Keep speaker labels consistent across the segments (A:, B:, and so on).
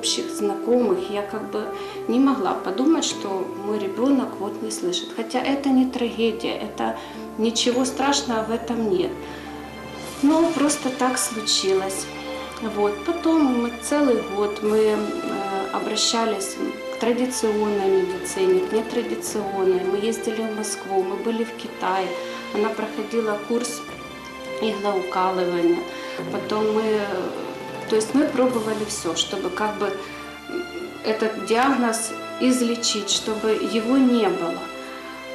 A: общих знакомых. Я как бы не могла подумать, что мой ребенок вот не слышит. Хотя это не трагедия, это ничего страшного в этом нет. Но просто так случилось. Вот. Потом мы целый год мы э, обращались к традиционной медицине, к нетрадиционной. Мы ездили в Москву, мы были в Китае. Она проходила курс иглоукалывания. Потом мы, э, то есть мы пробовали все, чтобы как бы этот диагноз излечить, чтобы его не было.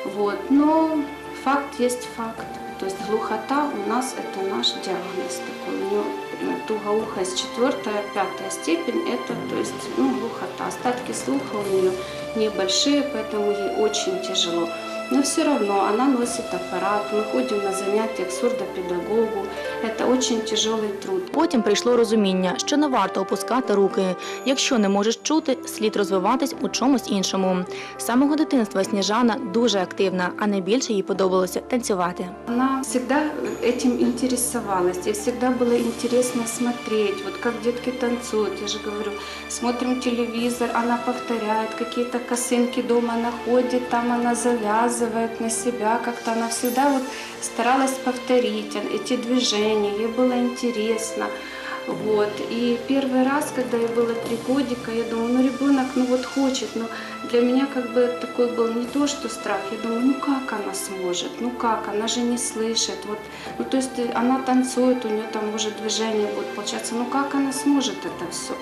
A: Вот. Но факт есть факт. То есть глухота у нас это наш диагноз такой. У нее э, тугоухость четвертая, пятая степень это то есть ну, глухота. Остатки слуха у нее небольшие, поэтому ей очень тяжело. Но все равно она носит аппарат, мы ходим на занятия к сурдопедагогу. Это очень тяжелый труд.
B: Потім прийшло розуміння, що не варто опускати руки. Якщо не можеш чути, слід розвиватись у чомусь іншому. З самого дитинства Сніжана дуже активна, а найбільше їй подобалося танцювати.
A: Она всегда этим интересовалась, ей всегда было интересно смотреть, вот как детки танцуют, я же говорю, смотрим телевизор, она повторяет, какие-то косынки дома находит, там она завязывает На себя, как-то она всегда вот старалась повторить эти движения, ей было интересно. Вот. И первый раз, когда ей было три годика, я думаю, ну ребенок, ну вот хочет, но для меня как бы такой был не то, что страх, я думаю, ну как она сможет, ну как, она же не слышит, вот, ну то есть э, она танцует, у нее там уже движение будет получаться, ну как она сможет это все?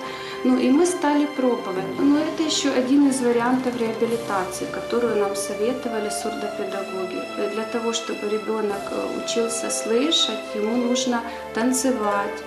A: Ну и мы стали пробовать. Но это еще один из вариантов реабилитации, которую нам советовали сурдопедагоги. Для того, чтобы ребенок э, учился слышать, ему нужно танцевать,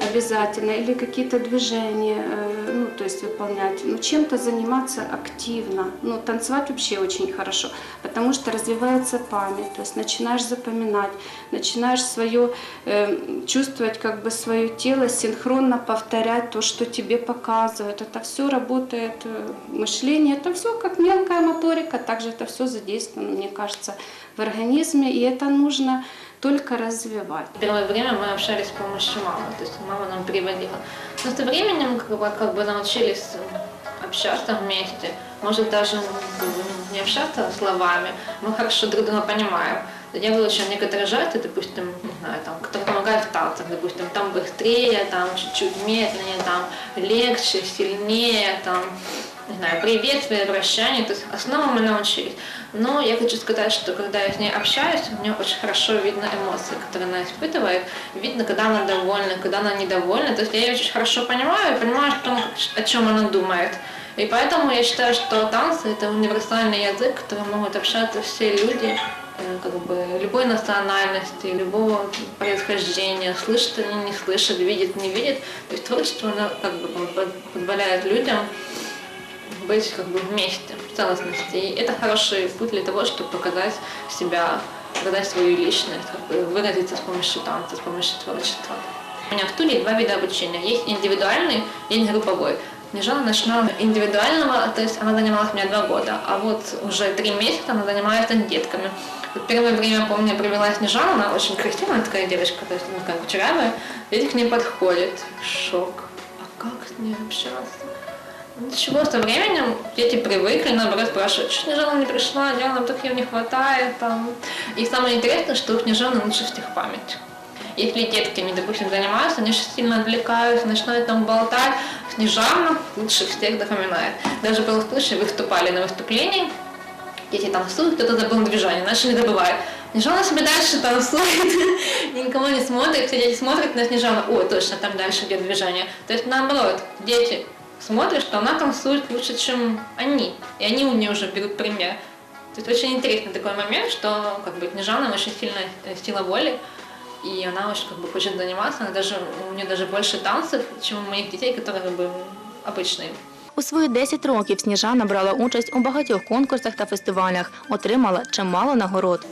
A: обязательно, или какие-то движения, э, ну, то есть выполнять, ну, чем-то заниматься активно, ну, танцевать вообще очень хорошо, потому что развивается память, то есть начинаешь запоминать, начинаешь свое, э, чувствовать как бы свое тело, синхронно повторять то, что тебе показывают, это все работает, э, мышление, это все как мелкая моторика, также это все задействовано, мне кажется, в организме, и это нужно только развивать.
C: Первое время мы общались с помощью мамы, то есть мама нам переводила. Но со временем как бы, как бы научились общаться вместе, может даже не общаться словами, мы хорошо друг друга понимаем. Я выучила некоторые жесты, допустим, не знаю, там, которые помогают в танцах, допустим, там быстрее, там чуть-чуть медленнее, там легче, сильнее, там, не знаю, приветствие, обращение, то есть основу мы научились. Но я хочу сказать, что когда я с ней общаюсь, у нее очень хорошо видно эмоции, которые она испытывает. Видно, когда она довольна, когда она недовольна. То есть я ее очень хорошо понимаю и понимаю, что, о чем она думает. И поэтому я считаю, что танцы – это универсальный язык, которым могут общаться все люди, э, как бы любой национальности, любого происхождения, слышат они, не слышат, видят, не видят. То есть творчество оно как бы позволяет людям быть как бы вместе, в целостности. И это хороший путь для того, чтобы показать себя, показать свою личность, как бы выразиться с помощью танца, с помощью творчества. У меня в Туле два вида обучения. Есть индивидуальный, есть групповой. Снежана начала индивидуального, то есть она занималась у меня два года, а вот уже три месяца она занимается детками. Вот первое время, помню, я привела Снежану, она очень красивая такая девочка, то есть ну, как кучерявая, дети к ней подходят, шок, а как с ней общаться? Ничего, со временем дети привыкли, наоборот, спрашивают, что Снежана не пришла, нам так ее не хватает. Там. И самое интересное, что у Снежаны лучше всех память. Если детки, они, допустим, занимаются, они же сильно отвлекаются, начинают там болтать, Снежана лучше всех запоминает. Даже был случай, выступали на выступлении, дети танцуют, кто-то забыл движение, начали забывать. Снежана себе дальше танцует, никого не смотрит, все дети смотрят на Снежану, о, точно, там дальше идет движение. То есть наоборот, дети смотрят, что она танцует лучше, чем они, и они у нее уже берут пример. То есть очень интересный такой момент, что как бы Снежана очень сильная э, сила воли, и она очень как бы хочет заниматься, она даже, у нее даже больше танцев, чем у моих детей, которые как бы обычные.
B: У свої 10 років Сніжана брала участь у багатьох конкурсах та фестивалях, отримала чимало нагород.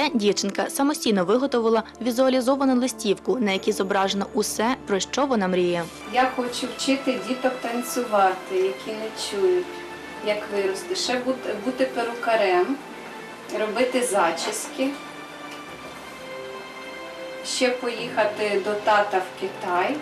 B: Ще дівчинка самостійно виготовила візуалізовану листівку, на якій зображено усе, про що вона мріє.
A: Я хочу вчити діток танцювати, які не чують, як вирости. Ще бути, перукарем, робити зачіски. Ще поїхати до тата в Китай.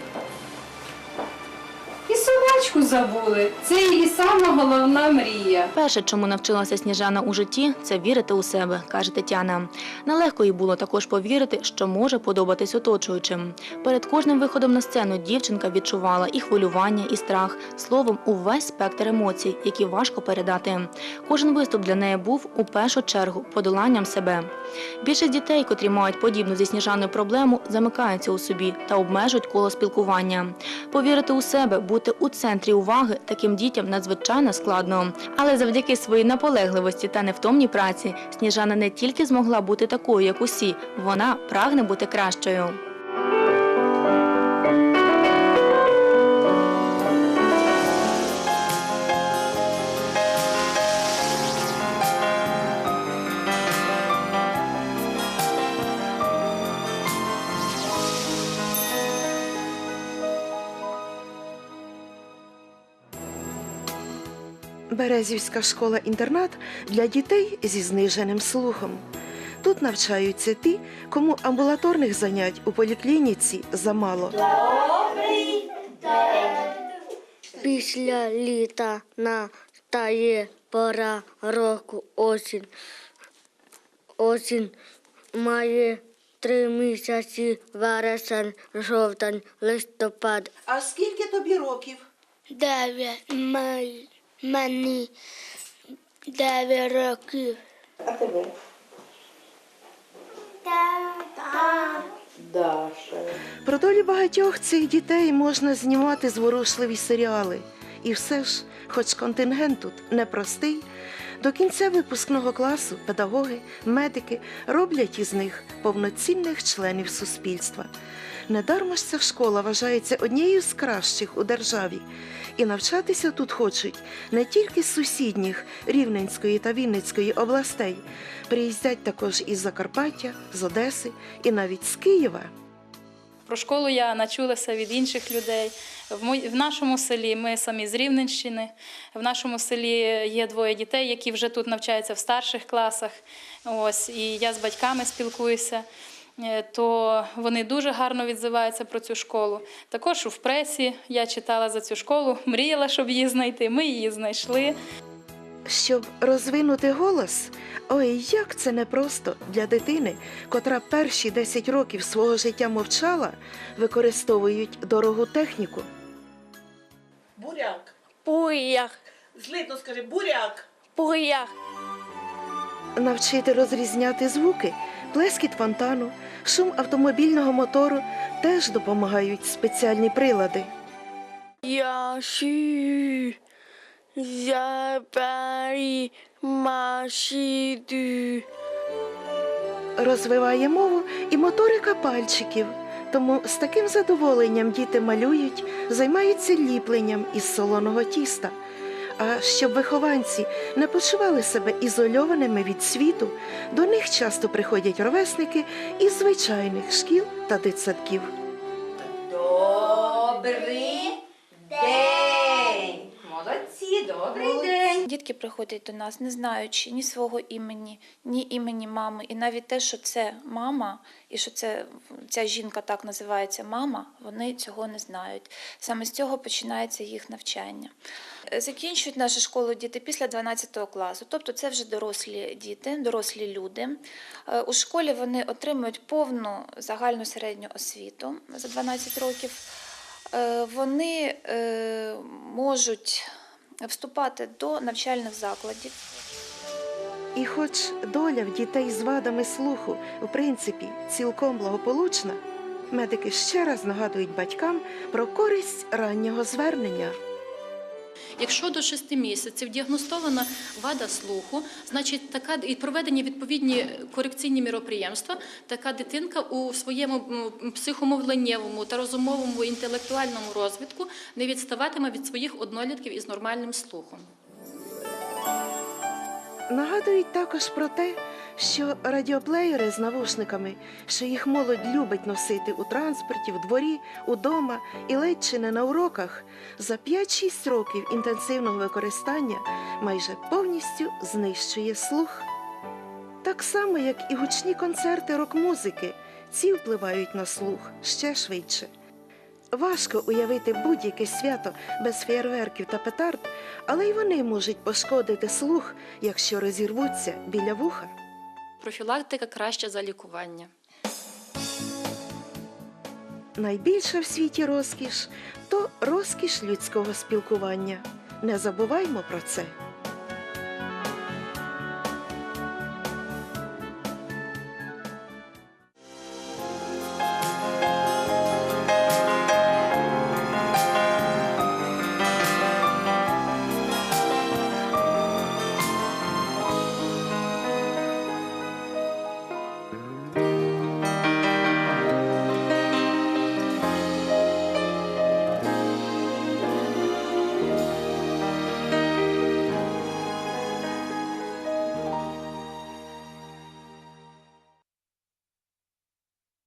A: Собачку забули. Це її сама головна мрія.
B: Перше, чому навчилася Сніжана у житті, це вірити у себе, каже Тетяна. Нелегко їй було також повірити, що може подобатись оточуючим. Перед кожним виходом на сцену дівчинка відчувала і хвилювання, і страх, словом, увесь спектр емоцій, які важко передати. Кожен виступ для неї був у першу чергу подоланням себе. Більшість дітей, котрі мають подібну зі Сніжаною проблему, замикаються у собі та обмежують коло спілкування. Повірити у себе, бути у центрі уваги таким дітям надзвичайно складно. Але завдяки своїй наполегливості та невтомній праці Сніжана не тільки змогла бути такою, як усі, вона прагне бути кращою.
D: Березівська школа-інтернат для дітей зі зниженим слухом. Тут навчаються ті, кому амбулаторних занять у поліклініці замало.
E: Після літа настає пора року осінь. Осінь має три місяці вересень, жовтень, листопад.
D: А скільки тобі років?
E: Дев'ять мені дев'ять років.
F: А тебе? Даша.
D: Про долі багатьох цих дітей можна знімати зворушливі серіали. І все ж, хоч контингент тут непростий, до кінця випускного класу педагоги, медики роблять із них повноцінних членів суспільства. Недарма ж ця школа вважається однією з кращих у державі, і навчатися тут хочуть не тільки з сусідніх Рівненської та Вінницької областей, приїздять також із Закарпаття, з Одеси і навіть з Києва.
G: Про школу я начулася від інших людей. В, нашому селі ми самі з Рівненщини. В нашому селі є двоє дітей, які вже тут навчаються в старших класах. Ось, і я з батьками спілкуюся. Е, То вони дуже гарно відзиваються про цю школу. Також в пресі я читала за цю школу, мріяла, щоб її знайти. Ми її знайшли.
D: Щоб розвинути голос, ой, як це непросто для дитини, котра перші 10 років свого життя мовчала, використовують дорогу техніку.
F: Буряк.
E: Буях,
F: Злитно скажи, буряк.
E: буях.
D: Навчити розрізняти звуки, плескіт фонтану, шум автомобільного мотору теж допомагають спеціальні прилади.
E: Яші, забарі машіду.
D: Розвиває мову і моторика пальчиків. Тому з таким задоволенням діти малюють, займаються ліпленням із солоного тіста. А щоб вихованці не почували себе ізольованими від світу, до них часто приходять ровесники із звичайних шкіл та дитсадків.
H: Добрий день! Молодці, добрий день!
I: Дітки приходять до нас, не знаючи ні свого імені, ні імені мами. І навіть те, що це мама, і що це ця жінка так називається мама, вони цього не знають. Саме з цього починається їх навчання. Е, Закінчують нашу школу діти після 12 класу, тобто це вже дорослі діти, дорослі люди. Е, У школі вони отримують повну загальну середню освіту за 12 років. Е, Вони можуть вступати до навчальних закладів.
D: І хоч доля в дітей з вадами слуху в принципі цілком благополучна, медики ще раз нагадують батькам про користь раннього звернення.
J: Якщо до 6 місяців діагностована вада слуху, значить така і проведені відповідні корекційні міроприємства, така дитинка у своєму психомовленнєвому та розумовому інтелектуальному розвитку не відставатиме від своїх однолітків із нормальним слухом.
D: Нагадують також про те, що радіоплеєри з навушниками, що їх молодь любить носити у транспорті, в дворі, удома і ледь чи не на уроках, за 5-6 років інтенсивного використання майже повністю знищує слух. Так само, як і гучні концерти рок-музики, ці впливають на слух ще швидше. Важко уявити будь-яке свято без фєєрверків та петард, але й вони можуть пошкодити слух, якщо розірвуться біля вуха.
J: Профілактика краща за лікування.
D: Найбільша в світі розкіш то розкіш людського спілкування. Не забуваймо про це.